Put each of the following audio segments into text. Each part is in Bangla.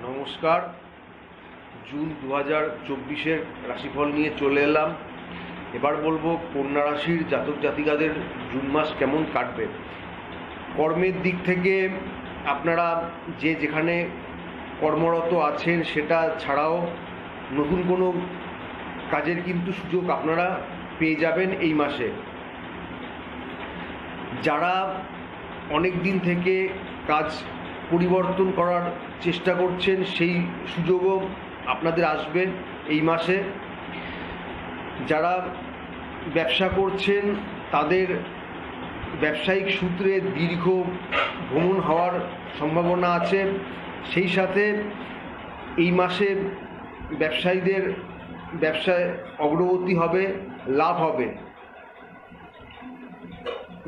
নমস্কার। জুন দু হাজার চব্বিশের রাশিফল নিয়ে চলে এলাম। এবার বলব, কন্যা রাশির জাতক জাতিকাদের জুন মাস কেমন কাটবে? কর্মের দিক থেকে আপনারা যে যেখানে কর্মরত আছেন, সেটা ছাড়াও নতুন কোনো কাজের কিন্তু সুযোগ আপনারা পেয়ে যাবেন এই মাসে। যারা অনেক দিন থেকে কাজ পরিবর্তন করার চেষ্টা করছেন, সেই সুযোগও আপনাদের আসবে এই মাসে। যারা ব্যবসা করছেন, তাদের ব্যবসায়িক সূত্রে দীর্ঘ ভ্রমণ হওয়ার সম্ভাবনা আছে। সেই সাথে এই মাসে ব্যবসায়ীদের ব্যবসায় অগ্রগতি হবে, লাভ হবে।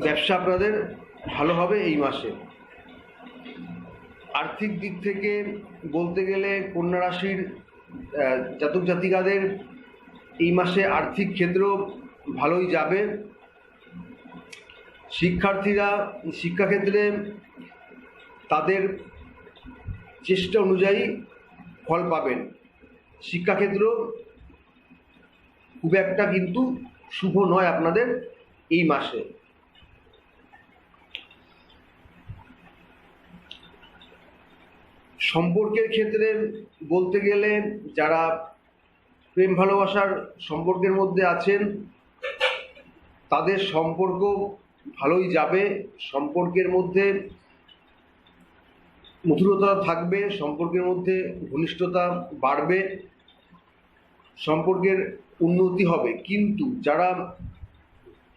ব্যবসা আপনাদের ভালো হবে এই মাসে। আর্থিক দিক থেকে বলতে গেলে কন্যা রাশির জাতক জাতিকাদের এই মাসে আর্থিক ক্ষেত্র ভালোই যাবে। শিক্ষার্থীরা শিক্ষাক্ষেত্রে তাদের চেষ্টা অনুযায়ী ফল পাবেন। শিক্ষাক্ষেত্র খুব একটা কিন্তু শুভ নয় আপনাদের এই মাসে। সম্পর্কের ক্ষেত্রে বলতে গেলে যারা প্রেম ভালোবাসার সম্পর্কের মধ্যে আছেন, তাদের সম্পর্ক ভালোই যাবে, সম্পর্কের মধ্যে মধুরতা থাকবে, সম্পর্কের মধ্যে ঘনিষ্ঠতা বাড়বে, সম্পর্কের উন্নতি হবে। কিন্তু যারা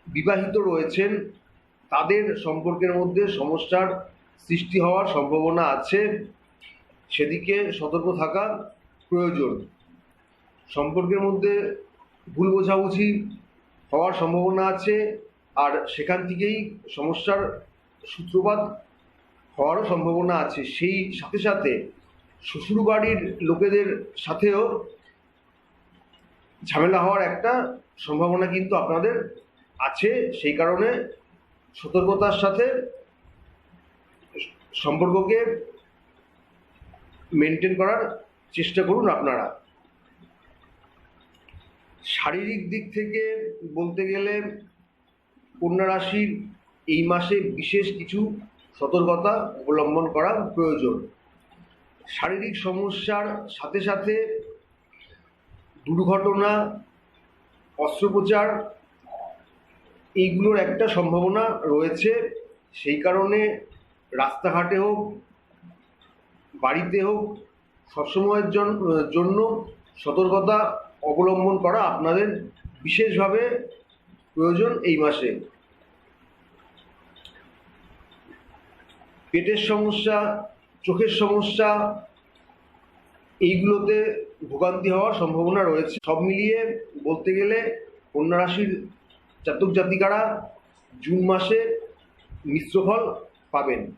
বিবাহিত রয়েছেন, তাদের সম্পর্কের মধ্যে সমস্যার সৃষ্টি হওয়ার সম্ভাবনা আছে। সেদিকে সতর্ক থাকা প্রয়োজন। সম্পর্কের মধ্যে ভুল বোঝাবুঝি হওয়ার সম্ভাবনা আছে আর সেখান থেকেই সমস্যার সূত্রপাত হওয়ারও সম্ভাবনা আছে। সেই সাথে সাথে শ্বশুরবাড়ির লোকেদের সাথেও ঝামেলা হওয়ার একটা সম্ভাবনা কিন্তু আপনাদের আছে। সেই কারণে সতর্কতার সাথে সম্পর্ককে মেনটেন করার চেষ্টা করুন আপনারা। শারীরিক দিক থেকে বলতে গেলে কন্যা রাশির এই মাসে বিশেষ কিছু সতর্কতা অবলম্বন করা প্রয়োজন। শারীরিক সমস্যার সাথে সাথে দুর্ঘটনা, অস্ত্রোপচার, এইগুলোর একটা সম্ভাবনা রয়েছে। সেই কারণে রাস্তাঘাটে হোক বাড়িতে হোক, সবসময়ের জন- জন্য সতর্কতা অবলম্বন করা আপনাদের বিশেষভাবে প্রয়োজন এই মাসে। পেটের সমস্যা, চোখের সমস্যা, এইগুলোতে ভোগান্তি হওয়ার সম্ভাবনা রয়েছে। সব মিলিয়ে বলতে গেলে কন্যা রাশির জাতক জাতিকারা জুন মাসে মিশ্র ফল পাবেন।